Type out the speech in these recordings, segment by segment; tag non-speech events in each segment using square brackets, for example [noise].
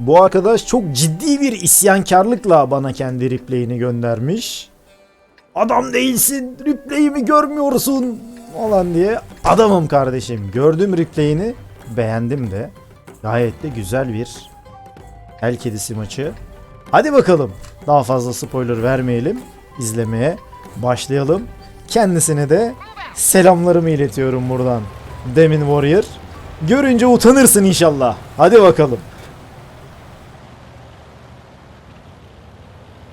Bu arkadaş çok ciddi bir isyankarlıkla bana kendi replay'ini göndermiş. Adam değilsin, replay'imi görmüyorsun falan diye. Adamım kardeşim. Gördüm replay'ini, beğendim de. Gayet de güzel bir El Kedisi maçı. Hadi bakalım. Daha fazla spoiler vermeyelim. İzlemeye başlayalım. Kendisine de selamlarımı iletiyorum buradan. Demin Warrior. Görünce utanırsın inşallah. Hadi bakalım.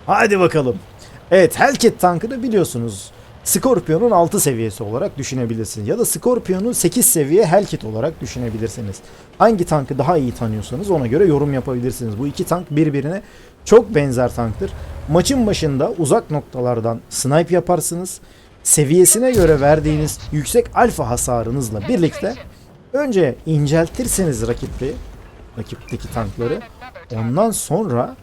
Hadi bakalım. Evet Hellcat tankını biliyorsunuz. Scorpion'un 6 seviyesi olarak düşünebilirsiniz. Ya da Scorpion'un 8 seviye Hellcat olarak düşünebilirsiniz. Hangi tankı daha iyi tanıyorsanız ona göre yorum yapabilirsiniz. Bu iki tank birbirine çok benzer tanktır. Maçın başında uzak noktalardan snipe yaparsınız. Seviyesine göre verdiğiniz yüksek alfa hasarınızla birlikte önce inceltirsiniz rakibi, rakipteki tankları. Ondan sonra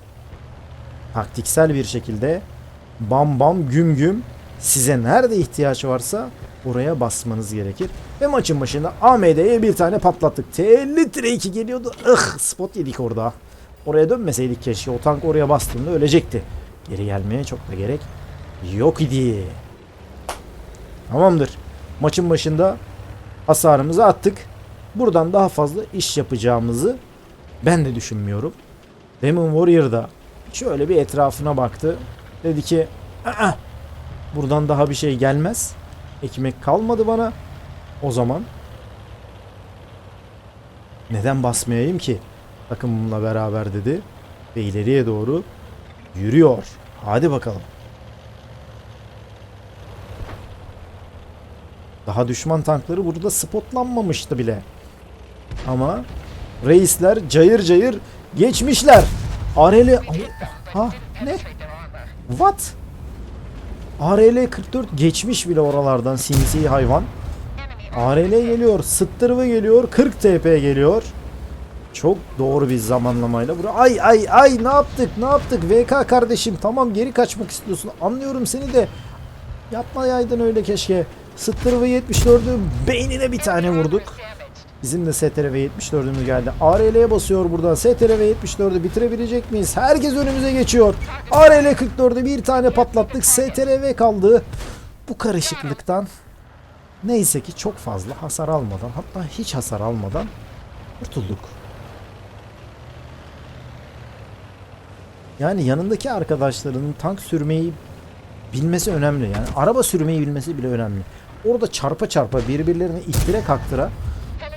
taktiksel bir şekilde bam bam güm güm size nerede ihtiyaç varsa oraya basmanız gerekir. Ve maçın başında AMD'ye bir tane patlattık. T50 2 geliyordu. Ih spot yedik orada. Oraya dönmeseydik keşke. O tank oraya bastığında ölecekti. Geri gelmeye çok da gerek yok idi. Tamamdır. Maçın başında hasarımızı attık. Buradan daha fazla iş yapacağımızı ben de düşünmüyorum. Demon Warrior da şöyle bir etrafına baktı. Dedi ki "Aa, buradan daha bir şey gelmez. Ekmek kalmadı bana. O zaman neden basmayayım ki takımımla beraber dedi. Ve ileriye doğru yürüyor. Hadi bakalım. Daha düşman tankları burada spotlanmamıştı bile. Ama reisler cayır cayır geçmişler. Areli ha ne? What? ARL 44 geçmiş bile oralardan sinsi hayvan. ARL geliyor, sıttırımı geliyor, 40 TP geliyor. Çok doğru bir zamanlamayla buraya. Ay ay ay ne yaptık ne yaptık VK kardeşim tamam geri kaçmak istiyorsun anlıyorum seni de yapmayaydın öyle keşke. Sıttırımı 74'ü beynine bir tane vurduk. Bizim de STRV 74'ümüz geldi. ARL'ye basıyor buradan. STRV 74'ü bitirebilecek miyiz? Herkes önümüze geçiyor. ARL 44'ü bir tane patlattık. STRV kaldı. Bu karışıklıktan neyse ki çok fazla hasar almadan hatta hiç hasar almadan kurtulduk. Yani yanındaki arkadaşlarının tank sürmeyi bilmesi önemli. Yani araba sürmeyi bilmesi bile önemli. Orada çarpa çarpa birbirlerini ittire kaktıra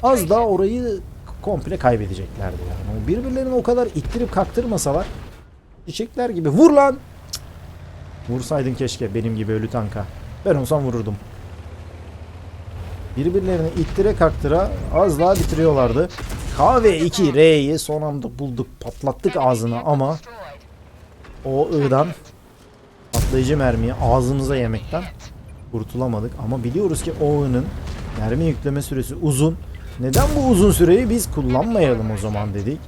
az daha orayı komple kaybedeceklerdi yani. O Birbirlerini o kadar ittirip kaktırmasalar çiçekler gibi vur lan. Vursaydın keşke benim gibi ölü tanka. Ben olsam vururdum. Birbirlerini ittire kaktıra az daha bitiriyorlardı. KV2 R'yi son anda bulduk. Patlattık ağzına ama o I'dan patlayıcı mermiyi ağzımıza yemekten kurtulamadık. Ama biliyoruz ki o I'nın mermi yükleme süresi uzun. Neden bu uzun süreyi biz kullanmayalım o zaman dedik.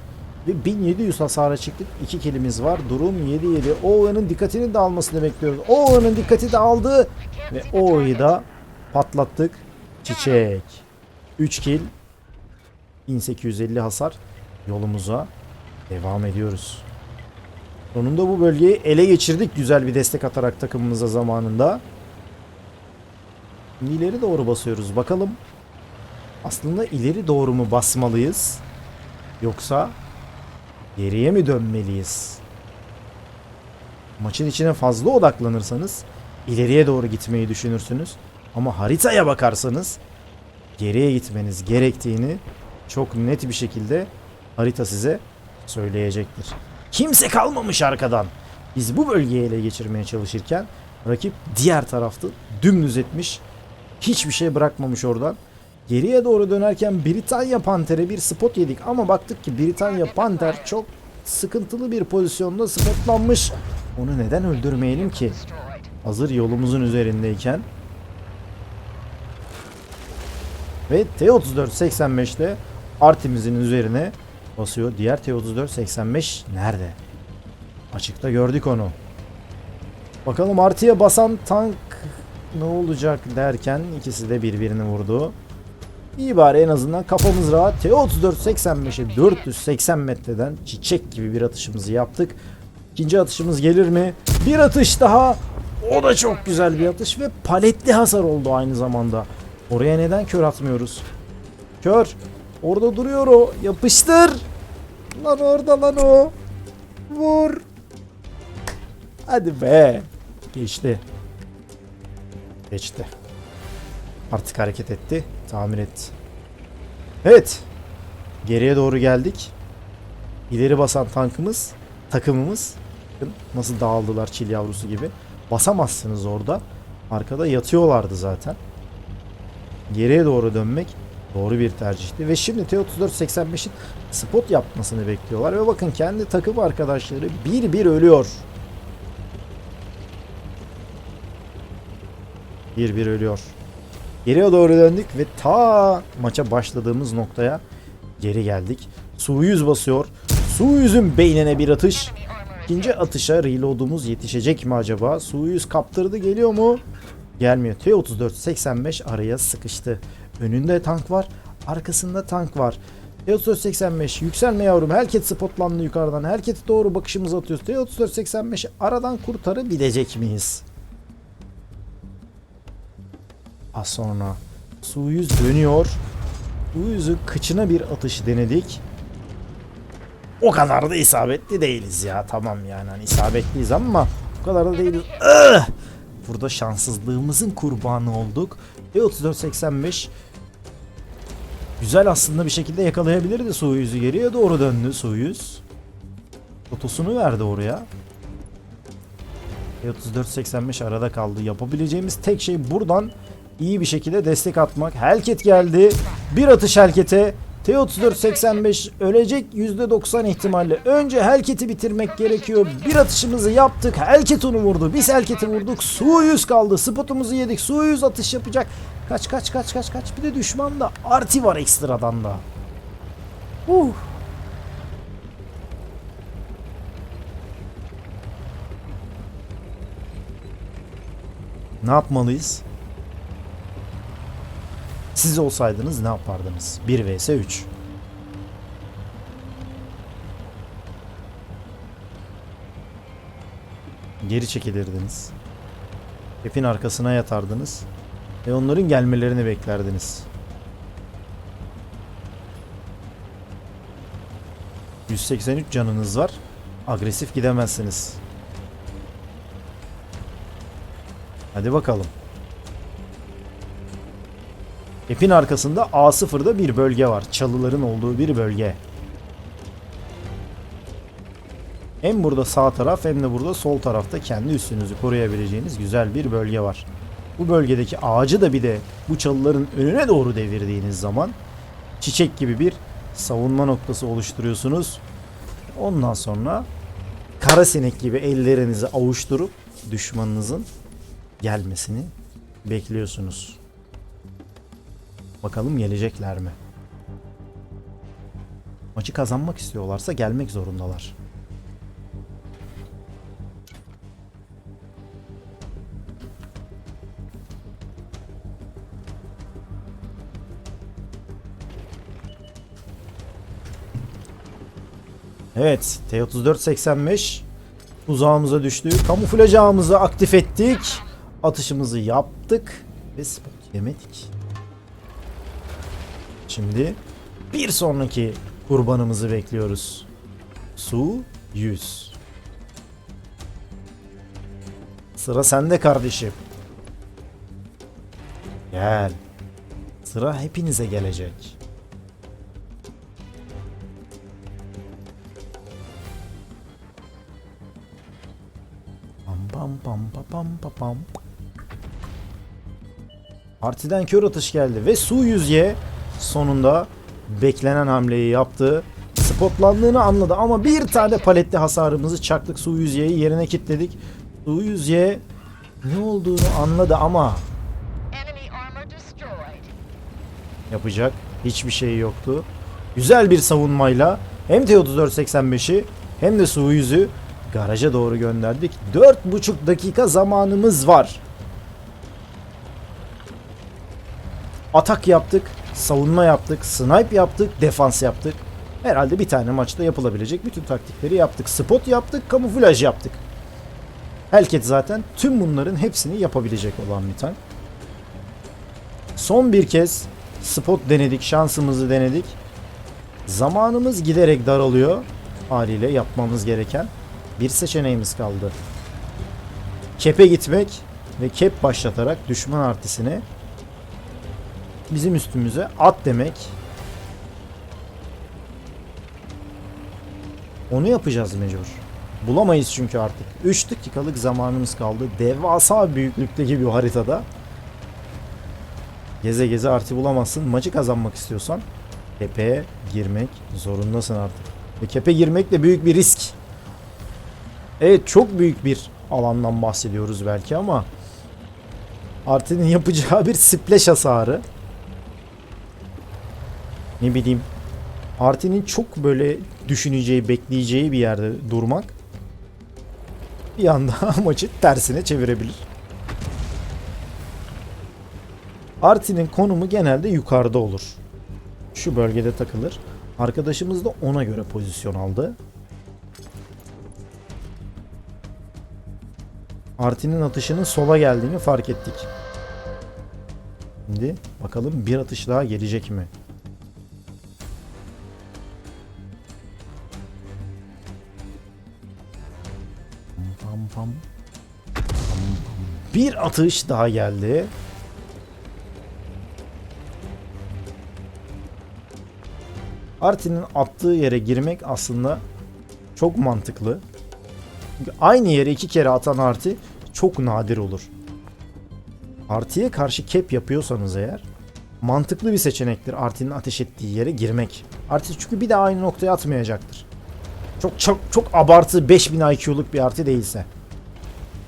Ve 1700 hasara çıktık. İki kilimiz var. Durum 7-7. Oğan'ın dikkatini de almasını bekliyoruz. Oğan'ın dikkati de aldı. Ve Oğa'yı da patlattık. Çiçek. 3 kill. 1850 hasar. Yolumuza devam ediyoruz. Sonunda bu bölgeyi ele geçirdik güzel bir destek atarak takımımıza zamanında. İleri doğru basıyoruz. Bakalım aslında ileri doğru mu basmalıyız? Yoksa geriye mi dönmeliyiz? Maçın içine fazla odaklanırsanız ileriye doğru gitmeyi düşünürsünüz. Ama haritaya bakarsanız geriye gitmeniz gerektiğini çok net bir şekilde harita size söyleyecektir. Kimse kalmamış arkadan. Biz bu bölgeyi ele geçirmeye çalışırken rakip diğer tarafta dümdüz etmiş. Hiçbir şey bırakmamış oradan. Geriye doğru dönerken Britanya Panter'e bir spot yedik ama baktık ki Britanya Panter çok sıkıntılı bir pozisyonda spotlanmış. Onu neden öldürmeyelim ki? Hazır yolumuzun üzerindeyken. Ve T-34-85'te Artemis'in üzerine basıyor. Diğer T-34-85 nerede? Açıkta gördük onu. Bakalım artıya basan tank ne olacak derken ikisi de birbirini vurdu. İyi bari en azından kafamız rahat. T-34-85'e 480 metreden çiçek gibi bir atışımızı yaptık. İkinci atışımız gelir mi? Bir atış daha. O da çok güzel bir atış ve paletli hasar oldu aynı zamanda. Oraya neden kör atmıyoruz? Kör. Orada duruyor o. Yapıştır. Lan orada lan o. Vur. Hadi be. Geçti. Geçti. Artık hareket etti. Tamir etti. Evet. Geriye doğru geldik. İleri basan tankımız, takımımız nasıl dağıldılar çil yavrusu gibi. Basamazsınız orada. Arkada yatıyorlardı zaten. Geriye doğru dönmek doğru bir tercihti. Ve şimdi T-34-85'in spot yapmasını bekliyorlar. Ve bakın kendi takım arkadaşları bir bir ölüyor. Bir bir ölüyor. Geriye doğru döndük ve ta maça başladığımız noktaya geri geldik. Su 100 basıyor. Su 100'ün beynine bir atış. İkinci atışa reload'umuz yetişecek mi acaba? Su 100 kaptırdı geliyor mu? Gelmiyor. T-34 85 araya sıkıştı. Önünde tank var. Arkasında tank var. T-34 85 yükselme yavrum. Hellcat spotlandı yukarıdan. Hellcat'e doğru bakışımızı atıyoruz. T-34 85 aradan kurtarabilecek miyiz? Az sonra Su 100 dönüyor. Su 100'ün kıçına bir atış denedik. O kadar da isabetli değiliz ya. Tamam yani hani isabetliyiz ama o kadar da değiliz. Ugh! Burada şanssızlığımızın kurbanı olduk. E3485 güzel aslında bir şekilde yakalayabilirdi Su 100'ü. Geriye doğru döndü Su 100. Otosunu verdi oraya. E3485 arada kaldı. Yapabileceğimiz tek şey buradan iyi bir şekilde destek atmak. Helket geldi. Bir atış Helket'e. T-34-85 ölecek %90 ihtimalle. Önce Helket'i bitirmek gerekiyor. Bir atışımızı yaptık. Helket onu vurdu. Biz Helket'i vurduk. Su 100 kaldı. Spotumuzu yedik. Su 100 atış yapacak. Kaç kaç kaç kaç kaç. Bir de düşman da arti var ekstradan da. Uh. Ne yapmalıyız? Siz olsaydınız ne yapardınız? 1 vs 3. Geri çekilirdiniz. Hepin arkasına yatardınız. Ve onların gelmelerini beklerdiniz. 183 canınız var. Agresif gidemezsiniz. Hadi bakalım. Epin arkasında A0'da bir bölge var. Çalıların olduğu bir bölge. Hem burada sağ taraf hem de burada sol tarafta kendi üstünüzü koruyabileceğiniz güzel bir bölge var. Bu bölgedeki ağacı da bir de bu çalıların önüne doğru devirdiğiniz zaman çiçek gibi bir savunma noktası oluşturuyorsunuz. Ondan sonra kara sinek gibi ellerinizi avuşturup düşmanınızın gelmesini bekliyorsunuz. Bakalım gelecekler mi? Maçı kazanmak istiyorlarsa gelmek zorundalar. Evet, T-34-85 tuzağımıza düştü. Kamuflaj ağımızı aktif ettik. Atışımızı yaptık ve spot yemedik. Şimdi bir sonraki kurbanımızı bekliyoruz. Su 100. Sıra sende kardeşim. Gel. Sıra hepinize gelecek. Pam pam pam pa pam pa pam. Partiden kör atış geldi ve Su 100'ye sonunda beklenen hamleyi yaptı. Spotlandığını anladı ama bir tane paletli hasarımızı çaktık Su 100'yeyi yerine kilitledik. Su 100'ye ne olduğunu anladı ama yapacak hiçbir şey yoktu. Güzel bir savunmayla hem T-34-85'i hem de Su 100'ü garaja doğru gönderdik. 4,5 dakika zamanımız var. Atak yaptık. Savunma yaptık, snipe yaptık, defans yaptık. Herhalde bir tane maçta yapılabilecek bütün taktikleri yaptık. Spot yaptık, kamuflaj yaptık. Hellcat zaten tüm bunların hepsini yapabilecek olan bir tank. Son bir kez spot denedik, şansımızı denedik. Zamanımız giderek daralıyor. Haliyle yapmamız gereken bir seçeneğimiz kaldı. Kepe gitmek ve kep başlatarak düşman artisine bizim üstümüze at demek. Onu yapacağız mecbur. Bulamayız çünkü artık. 3 dakikalık zamanımız kaldı. Devasa büyüklükteki bir haritada. Geze geze artı bulamazsın. Maçı kazanmak istiyorsan kepe girmek zorundasın artık. Ve kepe girmek de büyük bir risk. Evet çok büyük bir alandan bahsediyoruz belki ama Artin'in [laughs] yapacağı bir splash hasarı. Ne bileyim. Artin'in çok böyle düşüneceği, bekleyeceği bir yerde durmak bir anda [laughs] maçı tersine çevirebilir. Artin'in konumu genelde yukarıda olur. Şu bölgede takılır. Arkadaşımız da ona göre pozisyon aldı. Artin'in atışının sola geldiğini fark ettik. Şimdi bakalım bir atış daha gelecek mi? Bir atış daha geldi. Artin'in attığı yere girmek aslında çok mantıklı. Çünkü aynı yere iki kere atan Arti çok nadir olur. Arti'ye karşı cap yapıyorsanız eğer mantıklı bir seçenektir Arti'nin ateş ettiği yere girmek. Arti çünkü bir de aynı noktaya atmayacaktır. Çok çok çok abartı 5000 IQ'luk bir Arti değilse.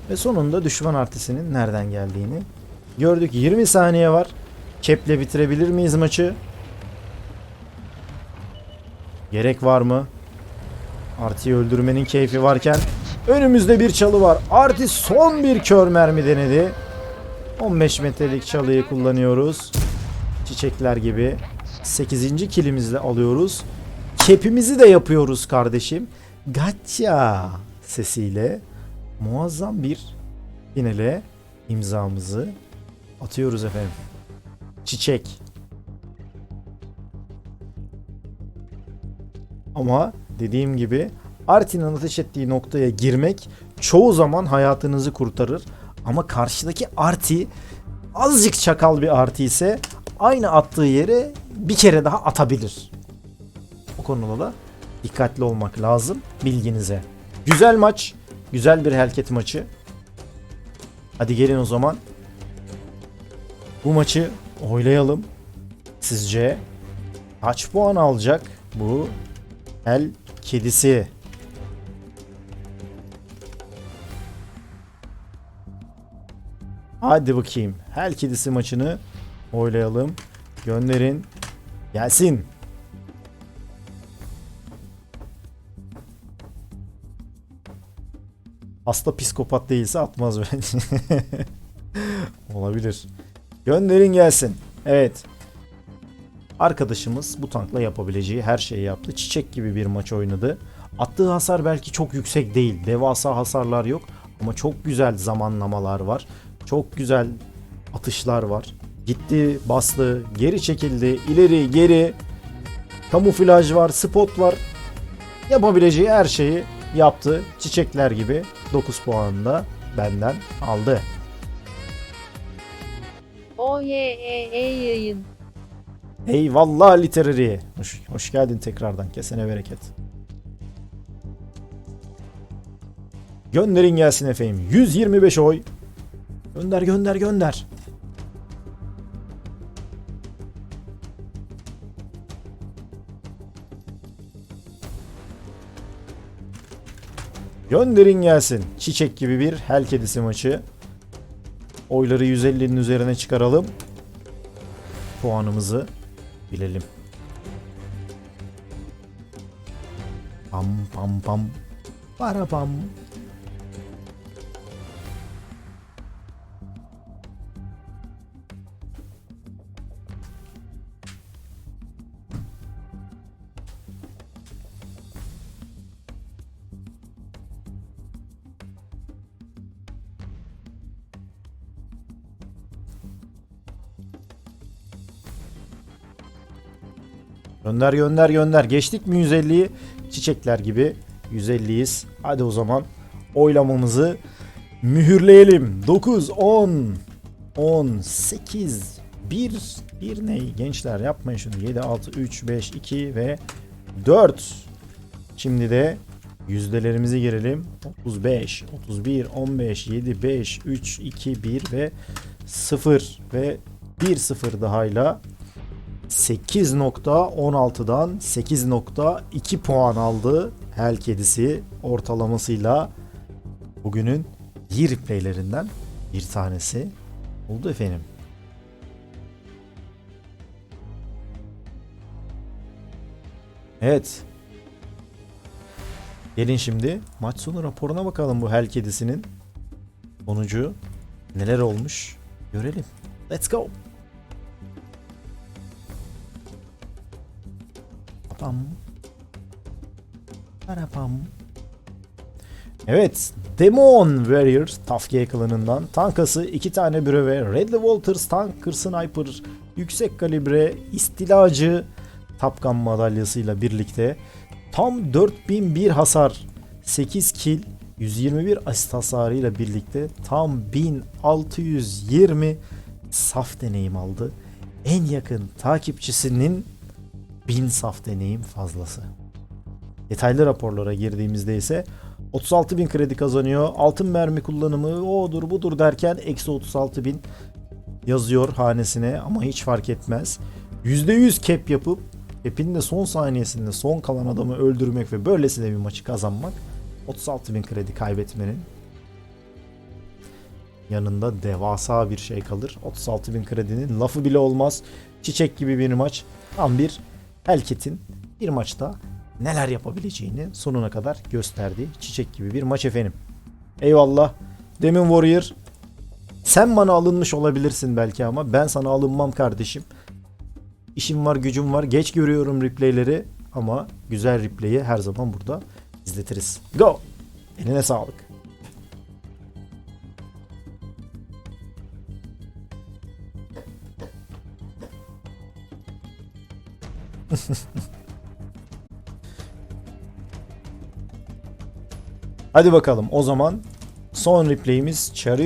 Ve sonunda düşman artisinin nereden geldiğini gördük. 20 saniye var. Cap'le bitirebilir miyiz maçı? Gerek var mı? Arti'yi öldürmenin keyfi varken önümüzde bir çalı var. Arti son bir kör mermi denedi. 15 metrelik çalıyı kullanıyoruz. Çiçekler gibi. 8. kilimizle alıyoruz. Kepimizi de yapıyoruz kardeşim. Gotcha sesiyle muazzam bir finale imzamızı atıyoruz efendim. Çiçek. Ama dediğim gibi Artin'in ateş ettiği noktaya girmek çoğu zaman hayatınızı kurtarır. Ama karşıdaki Arti azıcık çakal bir Arti ise aynı attığı yere bir kere daha atabilir. O konuda da dikkatli olmak lazım bilginize. Güzel maç. Güzel bir Hellcat maçı. Hadi gelin o zaman. Bu maçı oylayalım. Sizce kaç puan alacak bu El kedisi. Hadi bakayım. Hel kedisi maçını oylayalım. Gönderin. Gelsin. Hasta psikopat değilse atmaz bence. [laughs] Olabilir. Gönderin gelsin. Evet. Arkadaşımız bu tankla yapabileceği her şeyi yaptı. Çiçek gibi bir maç oynadı. Attığı hasar belki çok yüksek değil. Devasa hasarlar yok. Ama çok güzel zamanlamalar var. Çok güzel atışlar var. Gitti, bastı, geri çekildi, ileri, geri. Kamuflaj var, spot var. Yapabileceği her şeyi yaptı. Çiçekler gibi 9 puanını da benden aldı. O Y E E yayın. Eyvallah literary. Hoş, hoş geldin tekrardan. Kesene bereket. Gönderin gelsin efendim. 125 oy. Gönder gönder gönder. Gönderin gelsin. Çiçek gibi bir hel kedisi maçı. Oyları 150'nin üzerine çıkaralım. Puanımızı bilelim. Pam pam pam. Para pam. Gönder gönder gönder. Geçtik mi 150'yi? Çiçekler gibi 150'yiz. Hadi o zaman oylamamızı mühürleyelim. 9, 10, 10, 8, 1, 1 ne? Gençler yapmayın şunu. 7, 6, 3, 5, 2 ve 4. Şimdi de yüzdelerimizi girelim. 35, 31, 15, 7, 5, 3, 2, 1 ve 0 ve 1 0 dahayla 8.16'dan 8.2 puan aldı Hel kedisi ortalamasıyla bugünün iyi replaylerinden bir tanesi oldu efendim. Evet. Gelin şimdi maç sonu raporuna bakalım bu Hel kedisinin sonucu neler olmuş görelim. Let's go. Pam. Parapam. Evet. Demon Warriors Tough G klanından tankası iki tane breve Redley Walters Tanker Sniper yüksek kalibre istilacı Top Gun madalyasıyla birlikte tam 4001 hasar 8 kill 121 asist hasarıyla birlikte tam 1620 saf deneyim aldı. En yakın takipçisinin 1000 saf deneyim fazlası. Detaylı raporlara girdiğimizde ise 36 bin kredi kazanıyor. Altın mermi kullanımı odur budur derken eksi 36 bin yazıyor hanesine ama hiç fark etmez. %100 cap yapıp cap'in de son saniyesinde son kalan adamı öldürmek ve böylesine bir maçı kazanmak 36 bin kredi kaybetmenin yanında devasa bir şey kalır. 36 bin kredinin lafı bile olmaz. Çiçek gibi bir maç. Tam bir Helket'in bir maçta neler yapabileceğini sonuna kadar gösterdiği çiçek gibi bir maç efendim. Eyvallah. Demon Warrior sen bana alınmış olabilirsin belki ama ben sana alınmam kardeşim. İşim var gücüm var. Geç görüyorum replayleri ama güzel replay'i her zaman burada izletiriz. Go! Eline sağlık. Hadi bakalım o zaman son replay'imiz çağırıyor.